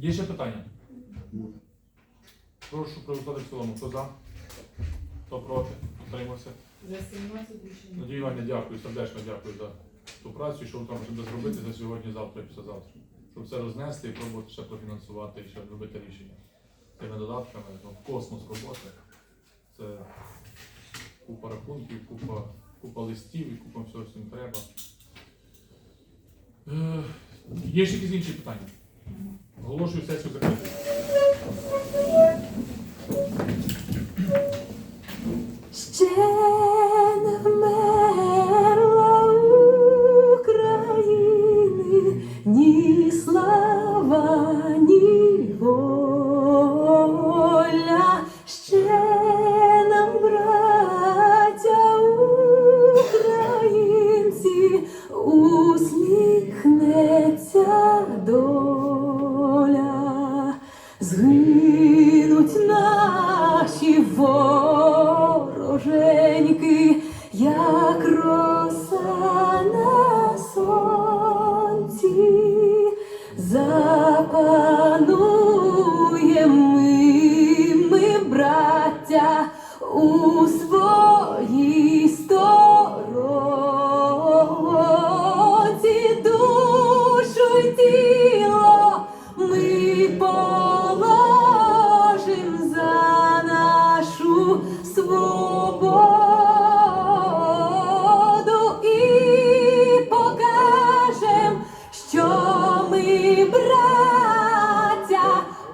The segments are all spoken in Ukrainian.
Є ще питання? Прошу проголосувати в цілому. Хто за? Хто проти? Утримався? За 17 рішення. Надію Іванівна, дякую, сердечно дякую за ту працю, що ви там можете зробити за сьогодні, завтра і післязавтра. Щоб все рознести і пробувати ще профінансувати, і ще робити рішення. Тими додатками, ну, космос роботи. Це купа рахунків, купа, купа листів і купа всього, що їм треба. Е, є ще якісь інші питання? Оголошую сесію закритою. Ні слава, ні воля. Згинуть наші вороженьки,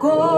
Oh.